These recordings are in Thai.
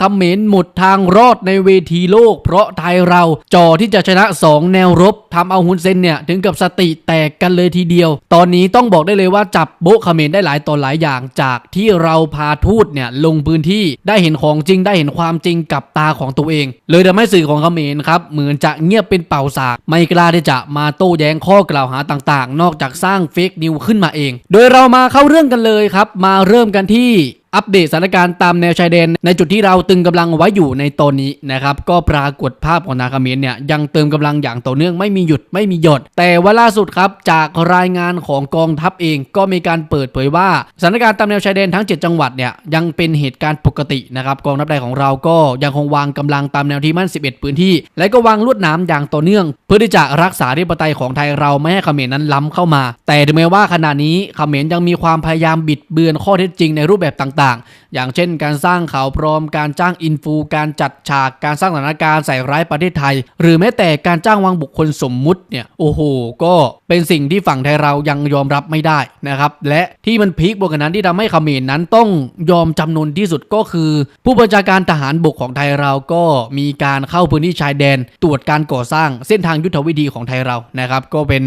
คำเหมนหมดทางรอดในเวทีโลก เพราะไทยเราจอที่จะชนะ 2 แนวรบทำเอาฮุนเซนเนี่ย ถึงกับสติแตกกันเลยทีเดียว ตอนนี้ต้องบอกได้เลยว่าจับโบเขมรได้หลายต่อหลายอย่างจากที่เราพาทูตเนี่ย ลงพื้นที่ได้เห็นของจริงได้เห็นความจริงกับตาของตัวเอง เลยทำให้สื่อของเขมรครับเหมือนจะเงียบเป็นเป่าสากไม่กล้าที่จะมาโต้แย้งข้อกล่าวหาต่างๆ นอกจากสร้างเฟกนิวขึ้นมาเอง โดยเรามาเข้าเรื่องกันเลยครับมาเริ่มกันที่ อัปเดตสถานการณ์ตามแนวชายแดน ในจุดที่เราตึงกำลังไว้อยู่ในตอนนี้นะครับก็ปรากฏภาพของนาคาเมรเนี่ยยังเติมกำลังอย่างต่อเนื่องไม่มีหยุดไม่มีหยด แต่ว่าล่าสุดครับจากรายงานของกองทัพเองก็มีการเปิดเผยว่าสถานการณ์ตามแนวชายแดนทั้ง 7 จังหวัดเนี่ยยังเป็นเหตุการณ์ปกตินะครับกองทัพไทยของเราก็ยังคงวางกำลังตามแนวที่มั่น 11 พื้นที่ และก็วางลวดหน้ำอย่างต่อเนื่อง เพื่อที่จะรักษาธิปไตยของไทยเราไม่ให้เขมรนั้นล้ำเข้ามา แต่ถึงแม้ว่าขณะนี้เขมรยังมีความพยายามบิดเบือนข้อเท็จจริงในรูปแบบต่างๆ อย่างเช่นการสร้างข่าวปลอม การจ้างอินฟู การจัดฉาก การสร้างสถานการณ์ใส่ร้ายประเทศไทย หรือแม้แต่การจ้างวางบุคคลสมมุติเนี่ย โอ้โห ก็เป็นสิ่งที่ฝั่งไทยเรายังยอมรับไม่ได้นะครับ และที่มันพีคบวกกันนั้นที่ทำให้เขมรนั้นต้องยอมจำนนที่สุดก็คือ ผู้บัญชาการทหารบกของไทยเราก็มีการเข้าพื้นที่ชายแดน ตรวจการก่อสร้างเส้นทางยุทธวิธีของไทยเรานะครับ ก็เป็น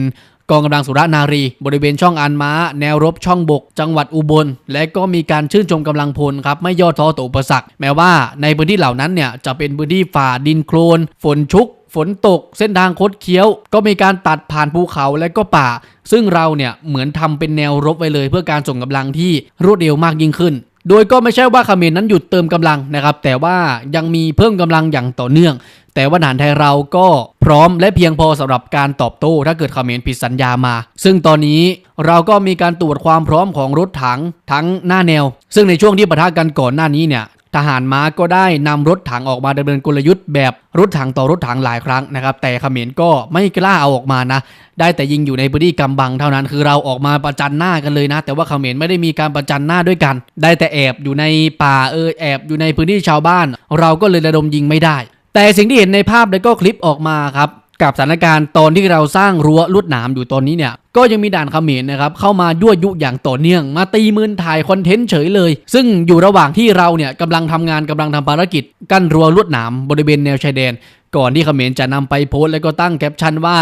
กองกำลังสุรนารี บริเวณช่องอันม้า แนวรบช่องบก จังหวัดอุบล และก็มีการชื่นชมกำลังพลครับไม่ย่อท้อต่ออุปสรรค แม้ว่าในพื้นที่เหล่านั้นเนี่ยจะเป็นพื้นที่ฝ่าดินโคลน ฝนชุก ฝนตก เส้นทางคดเคี้ยว ก็มีการตัดผ่านภูเขาและก็ป่า ซึ่งเราเนี่ยเหมือนทำเป็นแนวรบไว้เลย เพื่อการส่งกำลังที่รวดเร็วมากยิ่งขึ้น โดยก็ไม่ใช่ว่าเขมรนั้นหยุดเติมกำลังนะครับ แต่ว่ายังมีเพิ่มกำลังอย่างต่อเนื่อง แต่ว่าทหารไทยเราก็พร้อมและเพียงพอสำหรับการตอบโต้ ถ้าเกิดเขมรผิดสัญญามา ซึ่งตอนนี้เราก็มีการตรวจความพร้อมของรถถังทั้งหน้าแนว ซึ่งในช่วงที่ปะทะกันก่อนหน้านี้เนี่ย ทหารม้าก็ได้นำรถถังออกมาดำเนินกลยุทธ์แบบรถถังต่อรถถังหลายครั้งนะครับ แต่เขมรก็ไม่กล้าเอาออกมานะ ได้แต่ยิงอยู่ในพื้นที่กำบังเท่านั้น คือเราออกมาประจันหน้ากันเลยนะ แต่ว่าเขมรไม่ได้มีการประจันหน้าด้วยกัน ได้แต่แอบอยู่ในป่าเออแอบอยู่ในพื้นที่ชาวบ้าน เราก็เลยระดมยิงไม่ได้ แต่สิ่งที่เห็นในภาพแล้วก็คลิปออกมาครับ กับสถานการณ์ตอนที่เราสร้างรั้วลวดหนามอยู่ตอนนี้เนี่ยก็ยังมีด่านเขมรนะครับเข้ามายั่วยุอย่างต่อเนื่อง มาตีมืนถ่ายคอนเทนต์เฉยเลย ซึ่งอยู่ระหว่างที่เราเนี่ยกำลังทำงานกำลังทำภารกิจ กั้นรั้วลวดหนามบริเวณแนวชายแดน ก่อนที่เขมรจะนำไปโพสต์แล้วก็ตั้งแคปชั่นว่า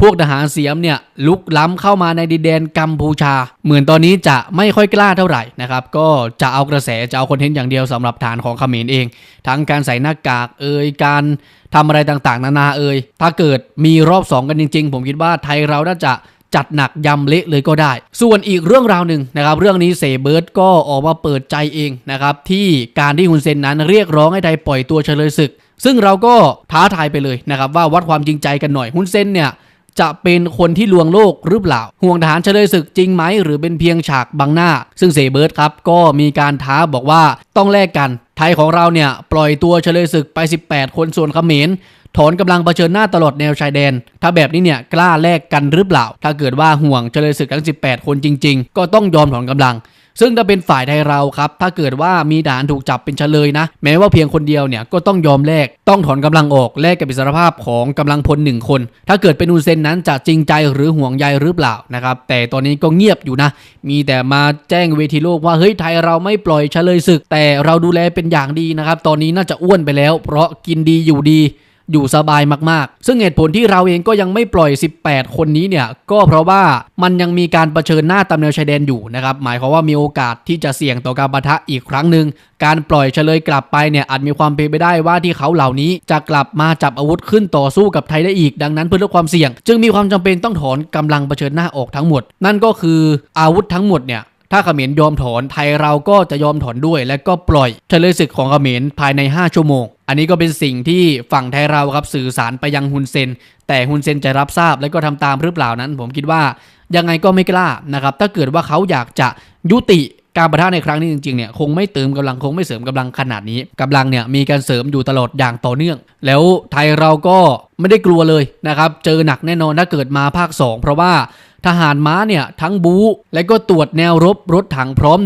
พวกทหารเสียมเนี่ยลุกล้ำเข้ามาในดินแดนกัมพูชา เหมือนตอนนี้จะไม่ค่อยกล้าเท่าไหร่นะครับ ก็จะเอากระแสจะเอาคอนเทนต์อย่างเดียวสำหรับฐานของเขมรเอง ทั้งการใส่หน้ากากเอ่ยการทำอะไรต่างๆ นานาเอ่ยถ้าเกิดมีรอบ 2 กันจริง ๆ ผมคิดว่าไทยเราน่าจะจัดหนักยำเละเลยก็ได้ ส่วนอีกเรื่องราวหนึ่งนะครับ เรื่องนี้เซเบิร์ตก็ออกมาเปิดใจเองนะครับ ที่การที่ฮุนเซนนั้นเรียกร้องให้ไทยปล่อยตัวเฉลยศึก ซึ่งเราก็ท้าทายไปเลยนะครับว่าวัดความจริงใจกันหน่อยฮุนเซนเนี่ย จะเป็นคนที่ลวงโลกหรือเปล่า ห่วงทหารเฉลยศึกจริงไหม หรือเป็นเพียงฉากบังหน้า ซึ่งเซเบิร์ตครับก็มีการท้าบอกว่าต้องแลกกัน ไทยของเราเนี่ยปล่อยตัวเฉลยศึกไป 18 คนส่วนเขมรถอนกำลังเผชิญหน้าตลอดแนวชายแดน ถ้าแบบนี้เนี่ยกล้าแลกกันหรือเปล่า ถ้าเกิดว่าห่วงเฉลยศึกทั้ง 18 คนจริง ๆ ก็ต้องยอมถอนกำลัง ซึ่งถ้าเป็นฝ่ายไทยเราครับถ้าเกิดว่ามีทหารถูกจับเป็นเฉลยนะ แม้ว่าเพียงคนเดียวเนี่ยก็ต้องยอมแลกต้องถอนกำลังออกแลกกับอิสรภาพของกำลังพลหนึ่งคน ถ้าเกิดเป็นอุนเซนนั้นจะจริงใจหรือห่วงใยหรือเปล่านะครับแต่ตอนนี้ก็เงียบอยู่นะ มีแต่มาแจ้งเวทีโลกว่าเฮ้ยไทยเราไม่ปล่อยเฉลยศึก แต่เราดูแลเป็นอย่างดีนะครับตอนนี้น่าจะอ้วนไปแล้ว เพราะกินดีอยู่ดี อยู่สบายมากๆ ซึ่งเหตุผลที่เราเองก็ยังไม่ปล่อย 18 คนนี้เนี่ย ก็เพราะว่ามันยังมีการรเผชิญหน้าตามแนวชายแดนอยู่นะครับ หมายความว่ามีโอกาสที่จะเสี่ยงต่อการปะทะอีกครั้งหนึ่ง การปล่อยเฉลยกลับไปเนี่ยอาจมีความเป็นไปได้ว่าที่เขาเหล่านี้จะกลับมาจับอาวุธขึ้นต่อสู้กับไทยได้อีก ดังนั้นเพื่อลดความเสี่ยง จึงมีความจำเป็นต้องถอนกำลังเผชิญหน้าออกทั้งหมด นั่นก็คืออาวุธทั้งหมดเนี่ยถ้าเขมรยอมถอนไทยเราก็จะยอมถอนด้วย และก็ปล่อยเฉลยศึกของเขมรภายใน 5 ชั่วโมง อันนี้ก็เป็นสิ่งที่ฝั่งไทยเราครับสื่อสารไปยังฮุนเซน แต่ฮุนเซนจะรับทราบและก็ทำตามหรือเปล่านั้น ผมคิดว่ายังไงก็ไม่กล้านะครับ ถ้าเกิดว่าเขาอยากจะยุติการประทะในครั้งนี้จริงๆเนี่ยคงไม่เติมกำลังคงไม่เสริมกำลังขนาดนี้กำลังเนี่ยมีการเสริมอยู่ตลอดอย่างต่อเนื่อง แล้วไทยเราก็ไม่ได้กลัวเลยนะครับ เจอหนักแน่นอนถ้าเกิดมาภาค 2 เพราะว่า ทหารม้าเนี่ยทั้งบู๊และก็ตรวจแนวรบรถถังพร้อม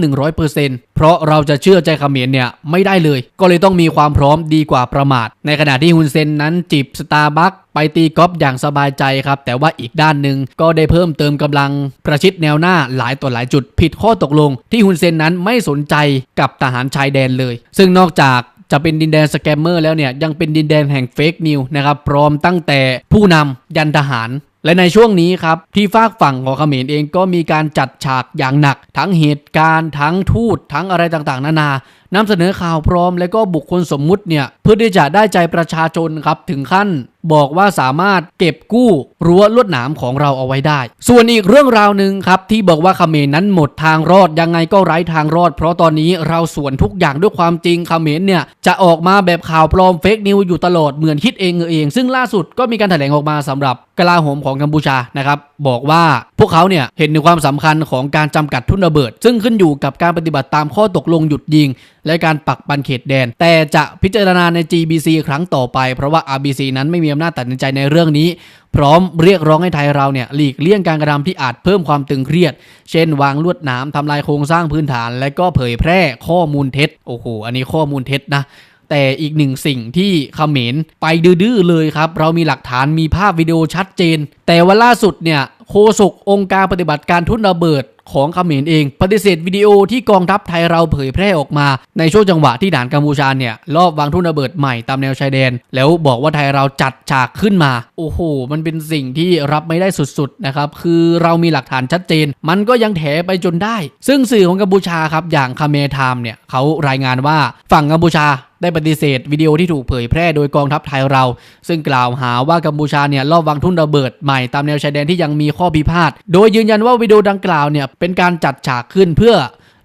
100%เพราะเราจะเชื่อใจเขมรเนี่ยไม่ได้เลย ก็เลยต้องมีความพร้อมดีกว่าประมาท ในขณะที่ฮุนเซนนั้นจิบสตาร์บัคไปตีกอล์ฟอย่างสบายใจครับ แต่ว่าอีกด้านหนึ่งก็ได้เพิ่มเติมกำลังประชิดแนวหน้าหลายต่อหลายจุดผิดข้อตกลง ที่ฮุนเซนนั้นไม่สนใจกับทหารชายแดนเลย ซึ่งนอกจากจะเป็นดินแดนสแกมเมอร์แล้วเนี่ยยังเป็นดินแดนแห่งเฟกนิวนะครับพร้อมตั้งแต่ผู้นำยันทหาร และในช่วงนี้ครับที่ฝากฝั่งของเขมรเองก็มีการจัดฉากอย่างหนัก ทั้งเหตุการณ์ ทั้งทูตทั้งอะไรต่างๆ นานานำเสนอข่าวพร้อมและก็บุคคลสมมุติเนี่ยเพื่อที่จะได้ใจประชาชนครับถึงขั้นบอกว่าสามารถเก็บกู้รั้วลวดหนามของเราเอาไว้ได้ ส่วนอีกเรื่องราวหนึ่งครับที่บอกว่าเขมรนั้นหมดทางรอดยังไงก็ไร้ทางรอด เพราะตอนนี้เราสวนทุกอย่างด้วยความจริงเขมรเนี่ยจะออกมาแบบข่าวปลอมเฟกนิวอยู่ตลอดเหมือนคิดเองเออเองซึ่งล่าสุดก็มีการแถลงออกมาสำหรับกลาโหมของกัมพูชานะครับบอกว่าพวกเขาเนี่ยเห็นถึงความสำคัญของการจำกัดทุนระเบิด ซึ่งขึ้นอยู่กับการปฏิบัติตามข้อตกลงหยุดยิง และการปักปันเขตแดน แต่จะพิจารณาใน GBC ครั้งต่อไป เพราะว่า RBC นั้นไม่มีอำนาจตัดสินใจในเรื่องนี้ พร้อมเรียกร้องให้ไทยเราเนี่ยหลีกเลี่ยงการกระทำที่อาจเพิ่มความตึงเครียด เช่น วางลวดหนามทำลายโครงสร้างพื้นฐาน และก็เผยแพร่ข้อมูลเท็จโอ้โหอันนี้ข้อมูลเท็จนะ แต่อีกหนึ่งสิ่งที่เขมรไปดื้อเลยครับ เรามีหลักฐานมีภาพวิดีโอชัดเจน แต่ว่าล่าสุดเนี่ยโฆษกองค์การปฏิบัติการทุนระเบิดของเขมรเอง ปฏิเสธวิดีโอที่กองทัพไทยเราเผยแพร่ออกมา ในช่วงจังหวะที่ด่านกัมพูชาเนี่ยรอบวางทุนระเบิดใหม่ตามแนวชายแดน แล้วบอกว่าไทยเราจัดฉากขึ้นมา โอ้โห มันเป็นสิ่งที่รับไม่ได้สุดๆนะครับ คือเรามีหลักฐานชัดเจน มันก็ยังแถไปจนได้ ซึ่งสื่อของกัมพูชาครับอย่างคาเมไทม์เนี่ยเขารายงานว่าฝั่งกัมพูชา ได้ปฏิเสธวิดีโอที่ถูกเผยแพร่โดยกองทัพไทยเรา ซึ่งกล่าวหาว่ากัมพูชาเนี่ยลอบวางทุ่นระเบิดใหม่ตามแนวชายแดนที่ยังมีข้อพิพาท โดยยืนยันว่าวิดีโอดังกล่าวเนี่ยเป็นการจัดฉากขึ้นเพื่อ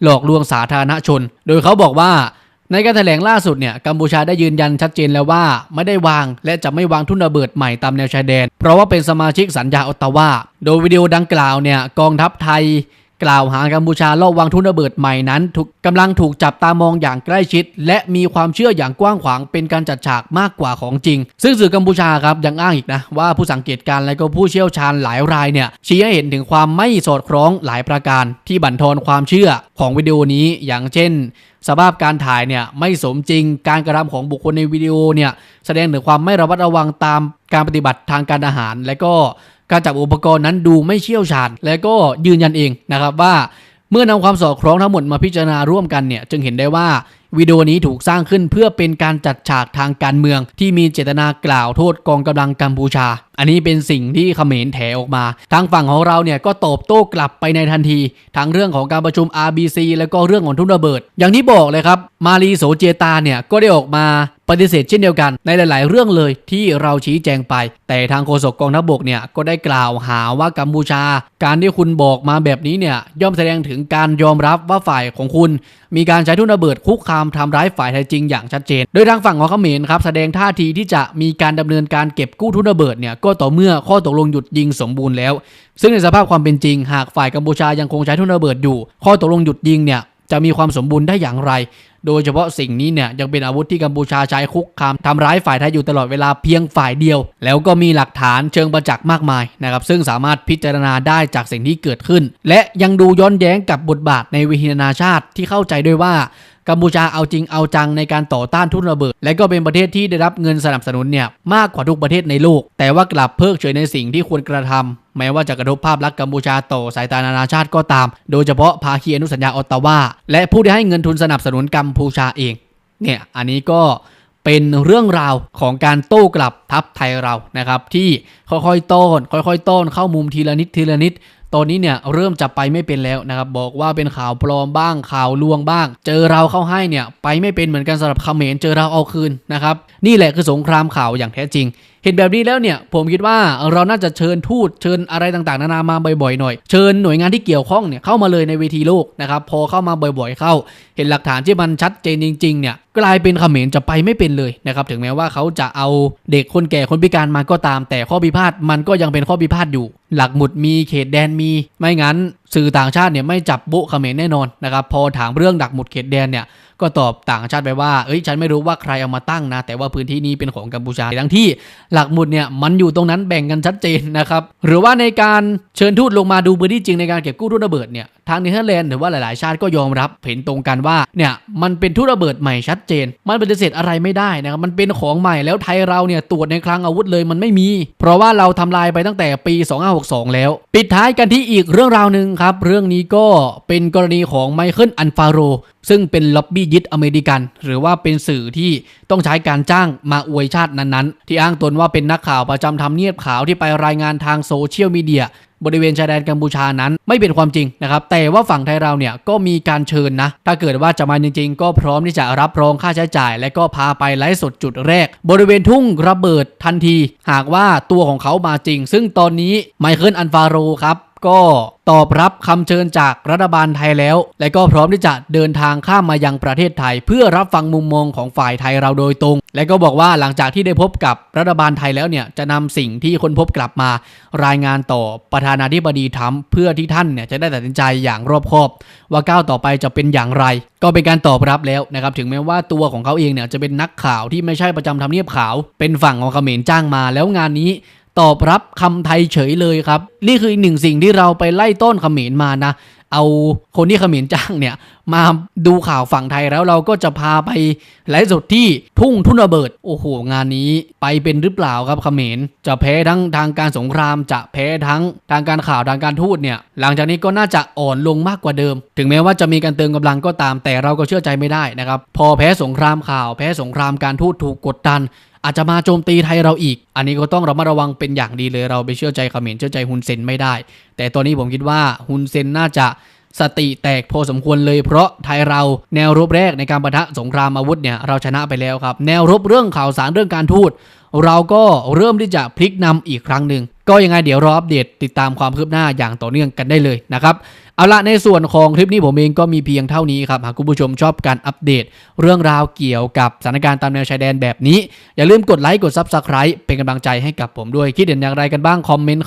หลอกลวงสาธารณชน โดยเขาบอกว่าในการแถลงล่าสุดเนี่ยกัมพูชาได้ยืนยันชัดเจนแล้วว่า ไม่ได้วางและจะไม่วางทุ่นระเบิดใหม่ตามแนวชายแดน เพราะว่าเป็นสมาชิกสัญญาออตตาวาโดยวิดีโอดังกล่าวเนี่ยกองทัพไทย กล่าวหากัมพูชาลอบวางทุนระเบิดใหม่นั้นถูกกำลังถูกจับตามองอย่างใกล้ชิด และมีความเชื่ออย่างกว้างขวางเป็นการจัดฉากมากกว่าของจริง ซึ่งสื่อกัมพูชาครับยังอ้างอีกนะว่าผู้สังเกตการณ์และก็ผู้เชี่ยวชาญหลายรายเนี่ยชี้ให้เห็นถึงความไม่สอดคล้องหลายประการ ที่บั่นทอนความเชื่อของวิดีโอนี้อย่างเช่นสภาพการถ่ายเนี่ยไม่สมจริง การกระทำของบุคคลในวิดีโอเนี่ยแสดงถึงความไม่ระมัดระวังตามการปฏิบัติทางการอาหาร และก็การจับอุปกรณ์นั้นดูไม่เชี่ยวชาญ และก็ยืนยันเองนะครับว่าเมื่อนำความสอดคล้องทั้งหมดมาพิจารณาร่วมกันเนี่ยจึงเห็นได้ว่าวิดีโอนี้ถูกสร้างขึ้นเพื่อเป็นการจัดฉากทางการเมือง ที่มีเจตนากล่าวโทษกองกำลังกัมพูชา อันนี้เป็นสิ่งที่เขมรแถออกมา ทางฝั่งของเราเนี่ยก็ตอบโต้กลับไปในทันทีทั้งเรื่องของการประชุม RBC แล้วก็เรื่องของทุนระเบิด อย่างที่บอกเลยครับมารีโสเจตาเนี่ยก็ได้ออกมาปฏิเสธเช่นเดียวกันในหลาย ๆ เรื่องเลยที่เราชี้แจงไป แต่ทางโฆษกกองทัพบกเนี่ยก็ได้กล่าวหาว่ากัมพูชา การที่คุณบอกมาแบบนี้เนี่ยย่อมแสดงถึงการยอมรับว่าฝ่ายของคุณ มีการใช้ทุนระเบิดคุกคามทำร้ายฝ่ายไทยจริงอย่างชัดเจน โดยทางฝั่งของเขมรครับแสดงท่าทีที่จะมีการดำเนินการเก็บกู้ทุนระเบิดเนี่ยก็็ต่อเมื่อข้อตกลงหยุดยิงสมบูรณ์แล้ว ซึ่งในสภาพความเป็นจริง หากฝ่ายกัมพูชายังคงใช้ทุนระเบิดอยู่ ข้อตกลงหยุดยิงเนี่ยจะมีความสมบูรณ์ได้อย่างไร โดยเฉพาะสิ่งนี้เนี่ยยังเป็นอาวุธที่กัมพูชาใช้คุกคามทำร้ายฝ่ายไทยอยู่ตลอดเวลาเพียงฝ่ายเดียว แล้วก็มีหลักฐานเชิงประจักษ์มากมายนะครับซึ่งสามารถพิจารณาได้จากสิ่งที่เกิดขึ้น และยังดูย้อนแย้งกับบทบาทในเวทีนานาชาติที่เข้าใจด้วยว่า กัมพูชาเอาจริงเอาจังในการต่อต้านทุนระเบิด และก็เป็นประเทศที่ได้รับเงินสนับสนุนเนี่ยมากกว่าทุกประเทศในโลก แต่ว่ากลับเพิกเฉยในสิ่งที่ควรกระทำแม้ว่าจะกระทบภาพลักษณ์กัมพูชาต่อสายตานานาชาติก็ตาม โดยเฉพาะภาคีอนุสัญญาออตตาวาและผู้ที่ให้เงินทุนสนับสนุนกัมพูชาเองเนี่ยอันนี้ก็เป็นเรื่องราวของการโต้กลับทัพไทยเรานะครับ ที่ค่อยๆ ต้อนค่อย ๆ ต้อนเข้ามุมทีละนิดทีละนิด ตอนนี้เนี่ยเริ่มจะไปไม่เป็นแล้วนะครับบอกว่าเป็นข่าวปลอมบ้างข่าวลวงบ้าง เจอเราเข้าให้เนี่ยไปไม่เป็นเหมือนกันสำหรับเขมรเจอเราเอาคืนนะครับนี่แหละคือสงครามข่าวอย่างแท้จริง ห็นแบบนี้แล้วเนี่ยผมคิดว่าเราน่าจะเชิญทูตเชิญอะไรต่างๆ นานามาบ่อยๆหน่อย เชิญหน่วยงานที่เกี่ยวข้องเนี่ยเข้ามาเลยในเวทีโลกนะครับพอเข้ามาบ่อยๆเข้า เห็นหลักฐานที่มันชัดเจนจริงๆเนี่ยกลายเป็นเขมรจะไปไม่เป็นเลยนะครับถึงแม้ว่าเขาจะเอาเด็กคนแก่คนพิการมาก็ตาม แต่ข้อพิพาทมันก็ยังเป็นข้อพิพาทอยู่ หลักหมุดมีเขตแดนมี ไม่งั้น สื่อต่างชาติเนี่ยไม่จับโบเขมรแน่นอนนะครับพอถามเรื่องดักหมุดเขตแดนเนี่ยก็ตอบต่างชาติไปว่าเอ้ยฉันไม่รู้ว่าใครเอามาตั้งนะ แต่ว่าพื้นที่นี้เป็นของกัมพูชาทั้งที่หลักหมุดเนี่ยมันอยู่ตรงนั้นแบ่งกันชัดเจนนะครับหรือว่าในการเชิญทูตลงมาดูพื้นที่จริงในการเก็บกู้ทุ่นระเบิดเนี่ย ทางเนเธอร์แลนด์หรือว่าหลายๆ ชาติก็ยอมรับเห็นตรงกันว่าเนี่ยมันเป็นทุนระเบิดใหม่ชัดเจน มันปฏิเสธอะไรไม่ได้นะครับมันเป็นของใหม่แล้วไทยเราเนี่ยตรวจในคลังอาวุธเลยมันไม่มี เพราะว่าเราทำลายไปตั้งแต่ปี 2562 แล้ว ปิดท้ายกันที่อีกเรื่องราวหนึ่งครับเรื่องนี้ก็เป็นกรณีของไมเคิลอันฟาโรซึ่งเป็นล็อบบี้ยิดอเมริกัน หรือว่าเป็นสื่อที่ต้องใช้การจ้างมาอวยชาตินั้นๆ ที่อ้างตนว่าเป็นนักข่าวประจำทำเนียบขาวที่ไปรายงานทางโซเชียลมีเดียบริเวณชายแดนกัมพูชานั้นไม่เป็นความจริงนะครับ แต่ว่าฝั่งไทยเราเนี่ยก็มีการเชิญนะ ถ้าเกิดว่าจะมาจริง ๆ ก็พร้อมที่จะรับรองค่าใช้จ่าย และก็พาไปไลฟ์สดจุดแรก บริเวณทุ่งระเบิดทันที หากว่าตัวของเขามาจริง ซึ่งตอนนี้ไมเคิลอันฟาโรครับ ก็ตอบรับคำเชิญจากรัฐบาลไทยแล้ว และก็พร้อมที่จะเดินทางข้ามมายังประเทศไทย เพื่อรับฟังมุมมองของฝ่ายไทยเราโดยตรง และก็บอกว่าหลังจากที่ได้พบกับรัฐบาลไทยแล้วเนี่ยจะนำสิ่งที่คนพบกลับมา รายงานต่อประธานาธิบดีทรัมป์เพื่อที่ท่านเนี่ยจะได้ตัดสินใจอย่างรอบคอบ ว่าก้าวต่อไปจะเป็นอย่างไร ก็เป็นการตอบรับแล้วนะครับถึงแม้ว่าตัวของเขาเองเนี่ยจะเป็นนักข่าวที่ไม่ใช่ประจำทำเนียบขาว เป็นฝั่งของเขมรจ้างมา แล้วงานนี้ ตอบรับคำไทยเฉยเลยครับ นี่คืออีกหนึ่งสิ่งที่เราไปไล่ต้นเขมรมานะ เอาคนที่เขมรจ้างเนี่ย มาดูข่าวฝั่งไทยแล้วเราก็จะพาไปไลฟ์สดที่ทุ่งทุนระเบิด โอ้โห งานนี้ไปเป็นหรือเปล่าครับเขมร จะแพ้ทั้งทางการสงคราม จะแพ้ทั้งทางการข่าวทางการทูตเนี่ย หลังจากนี้ก็น่าจะอ่อนลงมากกว่าเดิม ถึงแม้ว่าจะมีการเติมกำลังก็ตาม แต่เราก็เชื่อใจไม่ได้นะครับ พอแพ้สงครามข่าว แพ้สงครามการทูตถูกกดดัน อาจจะมาโจมตีไทยเราอีก อันนี้ก็ต้องระมัดระวังเป็นอย่างดีเลยเราไปเชื่อใจเขมรเชื่อใจฮุนเซนไม่ได้ แต่ตอนนี้ผมคิดว่าฮุนเซนน่าจะสติแตกพอสมควรเลยเพราะไทยเราแนวรบแรกในการประทะสงครามอาวุธเนี่ยเราชนะไปแล้วครับ แนวรบเรื่องข่าวสารเรื่องการทูตเราก็เริ่มที่จะพลิกนำอีกครั้งหนึ่งก็ยังไงเดี๋ยวรออัปเดตติดตามความคืบหน้าอย่างต่อเนื่องกันได้เลยนะครับ เอาละในส่วนของคลิปนี้ผมเองก็มีเพียงเท่านี้ครับ หากคุณผู้ชมชอบการอัปเดต เรื่องราวเกี่ยวกับสถานการณ์ตามแนวชายแดนแบบนี้ อย่าลืมกดไลค์กด Subscribe เป็นกำลังใจให้กับผมด้วย คิดเห็นอย่างไรกันบ้าง คอมเมนต์